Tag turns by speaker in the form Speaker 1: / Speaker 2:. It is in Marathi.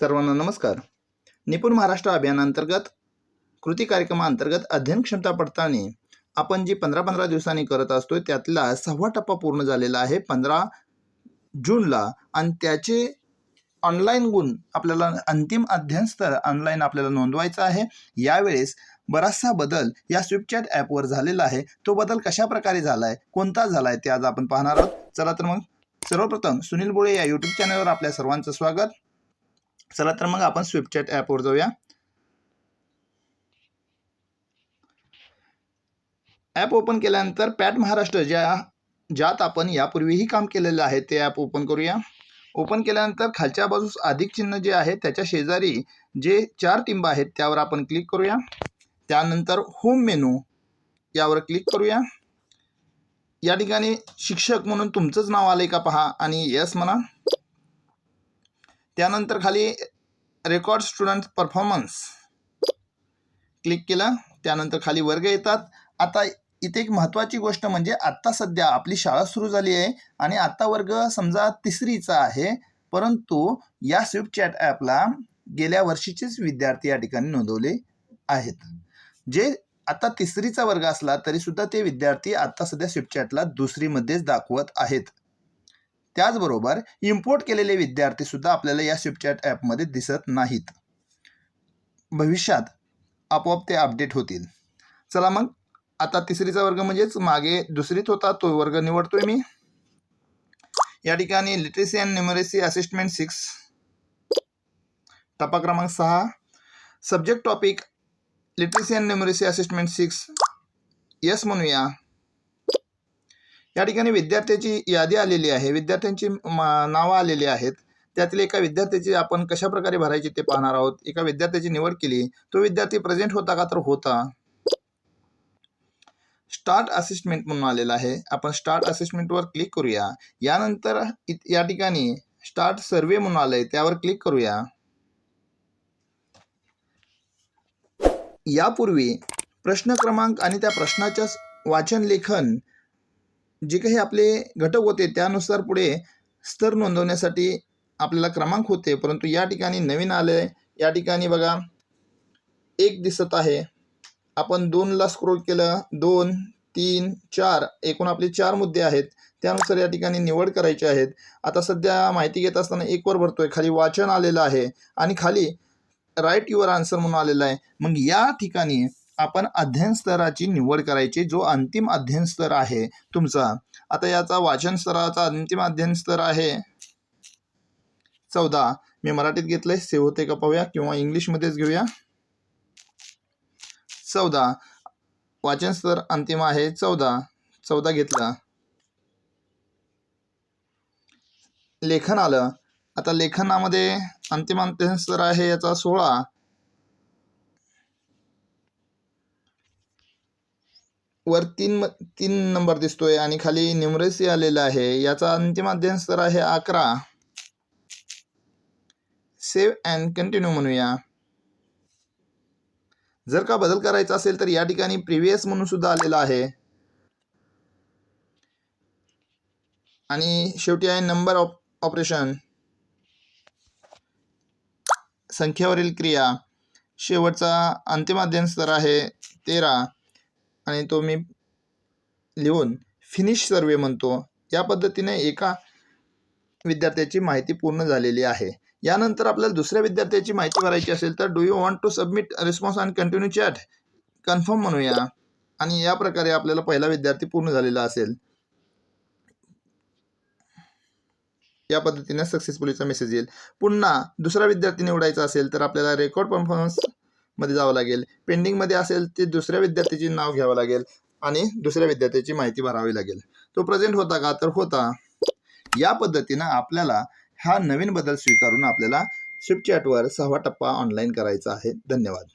Speaker 1: सर्वांना नमस्कार. निपुण महाराष्ट्र अभियानांतर्गत कृती कार्यक्रमाअंतर्गत अध्ययन क्षमता पडताळणी आपण जी पंधरा पंधरा दिवसांनी करत असतो त्यातला सहावा टप्पा पूर्ण झालेला आहे पंधरा जूनला. आणि त्याचे ऑनलाईन गुण आपल्याला अंतिम अध्ययन स्तर ऑनलाईन आपल्याला नोंदवायचा आहे. यावेळेस बराचसा बदल या स्विपचॅट ॲपवर झालेला आहे. तो बदल कशा प्रकारे झाला आहे कोणता झाला आहे ते आज आपण पाहणार आहोत. चला तर मग सर्वप्रथम सुनील बोळे या यूट्यूब चॅनलवर आपल्या सर्वांचं स्वागत. चला तर मग आपण स्विपचॅट ॲपवर जाऊया. ॲप ओपन केल्यानंतर पॅट महाराष्ट्र ज्या ज्यात आपण यापूर्वीही काम केलेलं आहे ते ॲप ओपन करूया. ओपन केल्यानंतर खालच्या बाजूस अधिक चिन्ह जे आहे त्याच्या शेजारी जे चार टिंब आहेत त्यावर आपण क्लिक करूया. त्यानंतर होम मेनू यावर क्लिक करूया. या ठिकाणी शिक्षक म्हणून तुमचंच नाव आलंय का पहा आणि यस म्हणा. त्यानंतर खाली रेकॉर्ड स्टुडंट परफॉर्मन्स. क्लिक केलं त्यानंतर खाली वर्ग येतात. आता इथे एक महत्त्वाची गोष्ट म्हणजे आत्ता सध्या आपली शाळा सुरू झाली आहे आणि आत्ता वर्ग समजा तिसरीचा आहे परंतु या स्विफ्ट चॅट ॲपला गेल्या वर्षीचेच विद्यार्थी या ठिकाणी नोंदवले आहेत. जे आता तिसरीचा वर्ग असला तरीसुद्धा ते विद्यार्थी आत्ता सध्या स्विफ्ट चॅटला दुसरीमध्येच दाखवत आहेत. त्याचबरोबर इम्पोर्ट केलेले विद्यार्थी सुद्धा आपल्याला या स्विपचॅट ॲपमध्ये दिसत नाहीत. भविष्यात आपोआप ते अपडेट होतील. चला मग आता तिसरीचा वर्ग म्हणजेच मागे दुसरीत होता तो वर्ग निवडतोय मी. या ठिकाणी literacy and numeracy assessment six टप्पा क्रमांक सहा. Subject topic literacy and numeracy assessment six yes म्हणूया. या ठिकाणी विद्यार्थ्याची यादी आलेली आहे. विद्यार्थ्यांची नावं आलेली आहेत. त्यातील एका विद्यार्थ्याची आपण कशा प्रकारे भरायची ते पाहणार आहोत. एका विद्यार्थ्याची निवड केली. तो विद्यार्थी प्रेझेंट होता का? तर होता. स्टार्ट असिस्टमेंट म्हणून आलेला आहे. आपण स्टार्ट असिस्टमेंटवर क्लिक करूया. यानंतर या ठिकाणी स्टार्ट सर्वे म्हणून आलंय. त्यावर क्लिक करूया. यापूर्वी प्रश्न क्रमांक आणि त्या प्रश्नाच्या वाचन लेखन जे काही आपले घटक होते त्यानुसार पुढे स्तर नोंदवण्यासाठी आपल्याला क्रमांक होते. परंतु या ठिकाणी नवीन आले या ठिकाणी बघा एक दिसत आहे. आपण दोनला स्क्रोल केलं. दोन तीन चार एकूण आपले चार मुद्दे आहेत. त्यानुसार या ठिकाणी निवड करायची आहेत. आता सध्या माहिती घेत असताना एकवर भरतोय. खाली वाचन आलेलं आहे आणि खाली राईट युअर आन्सर म्हणून आलेलं आहे. मग या ठिकाणी आपण अध्ययन स्तराची निवड करायची जो अंतिम अध्ययन स्तर आहे तुमचा. आता याचा वाचन स्तराचा अंतिम अध्ययन स्तर आहे. चौदा. मी मराठीत घेतलंय सेव होते का पाहूया किंवा इंग्लिशमध्येच घेऊया. चौदा. वाचन स्तर अंतिम आहे. चौदा. चौदा घेतला. लेखन आलं. आता लेखनामध्ये अंतिम अंतिम स्तर आहे याचा सोळा. वर तीन तीन नंबर दिसतोय आणि खाली न्युमरेसी आलेला आहे. याचा अंतिम अध्ययन स्तर आहे अकरा. सेव्ह अँड कंटिन्यू म्हणूया. जर का बदल करायचा असेल तर या ठिकाणी प्रिव्हियस म्हणून सुद्धा आलेला आहे. आणि शेवटी आहे नंबर ऑप ऑपरेशन संख्येवरील क्रिया. शेवटचा अंतिम अध्ययन स्तर आहे तेरा. आणि तो मी लिहून फिनिश सर्वे म्हणतो. या पद्धतीने एका विद्यार्थ्याची माहिती पूर्ण झालेली आहे. यानंतर आपल्याला दुसऱ्या विद्यार्थ्याची माहिती भरायची असेल तर do you want to submit response and continue chat confirm म्हणूया. आणि या प्रकारे आपल्याला पहिला विद्यार्थी पूर्ण झालेला असेल. या पद्धतीने सक्सेसफुलीचा मेसेज येईल. पुन्हा दुसरा विद्यार्थी निवडायचा असेल तर आपल्याला रेकॉर्ड परफॉर्मन्स मध्ये जावं लागेल. पेंडिंगमध्ये असेल ते दुसऱ्या विद्यार्थ्याचे नाव घ्यावं लागेल आणि दुसऱ्या विद्यार्थ्याची माहिती भरावी लागेल. तो प्रेझेंट होता का? तर होता. या पद्धतीनं आपल्याला हा नवीन बदल स्वीकारून आपल्याला स्विफ्ट चॅटवर सहावा टप्पा ऑनलाईन करायचा आहे. धन्यवाद.